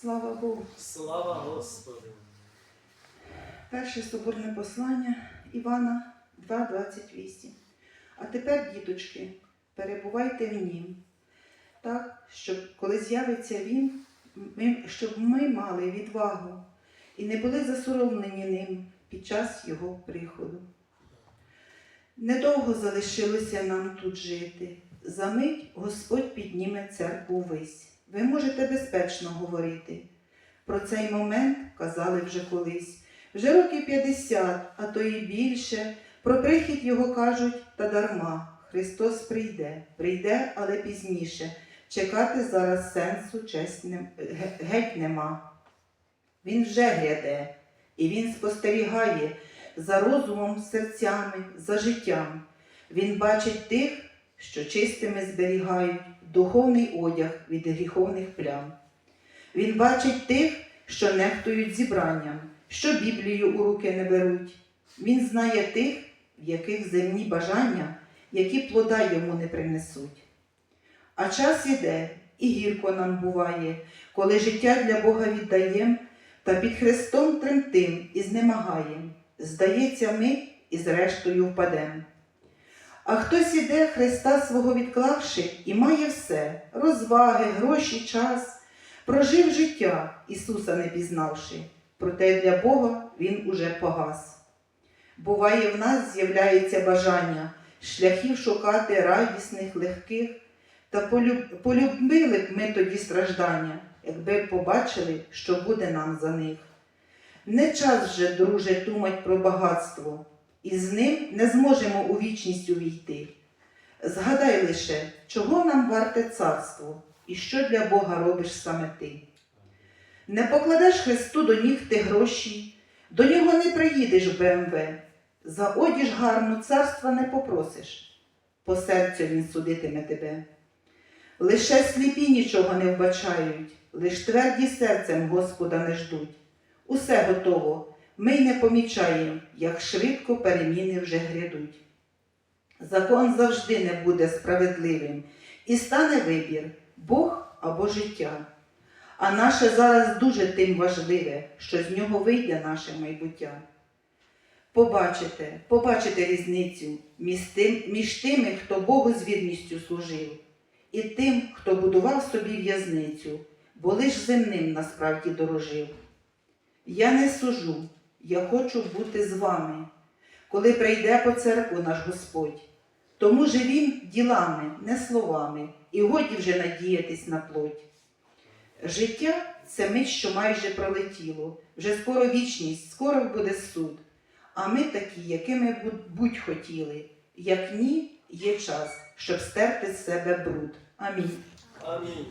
Слава Богу. Слава Господу! Перше соборне послання Івана 2,28. А тепер, діточки, перебувайте в нім, так, щоб коли з'явиться він, ми, щоб ми мали відвагу і не були засоромлені ним під час його приходу. Недовго залишилося нам тут жити. За мить Господь підніме церкву вись. Ви можете безпечно говорити. Про цей момент казали вже колись. Вже років 50, а то і більше, про прихід його кажуть та дарма. Христос прийде, прийде, але пізніше. Чекати зараз сенсу честь не, геть нема. Він вже гряде, і він спостерігає за розумом, серцями, за життям. Він бачить тих, що чистими зберігають духовний одяг від гріховних плям. Він бачить тих, що нехтують зібранням, що Біблію у руки не беруть. Він знає тих, в яких земні бажання, які плода йому не принесуть. А час іде, і гірко нам буває, коли життя для Бога віддаєм, та під Христом тремтим і знемагаєм. Здається, ми і зрештою впадем. А хтось іде Христа свого відклавши, і має все розваги, гроші, час, прожив життя, Ісуса не пізнавши, проте для Бога Він уже погас. Буває, в нас з'являється бажання шляхів шукати радісних, легких, та полюб... полюбили б ми тоді страждання, якби побачили, що буде нам за них. Не час же, друже, думать про багатство, і з ним не зможемо у вічність увійти. Згадай лише, чого нам варте царство, і що для Бога робиш саме ти. Не покладеш Христу до ніг ти гроші, до нього не приїдеш в БМВ, за одіж гарну царства не попросиш, по серцю він судитиме тебе. Лише сліпі нічого не вбачають, лиш тверді серцем Господа не ждуть. Усе готово, ми й не помічаємо, як швидко переміни вже грядуть. Закон завжди не буде справедливим, і стане вибір Бог або життя. А наше зараз дуже тим важливе, що з нього вийде наше майбуття. Побачите, побачите різницю між, тим, між тими, хто Богу з вірністю служив, і тим, хто будував собі в'язницю, бо лиш земним насправді дорожив. Я не сужу, я хочу бути з вами, коли прийде по церкву наш Господь. Тому живім ділами, не словами, і годі вже надіятись на плоть. Життя це мить, що майже пролетіло, вже скоро вічність, скоро буде суд. А ми такі, якими бу- будь хотіли, як ні, є час, щоб стерти з себе бруд. Амінь. Амінь.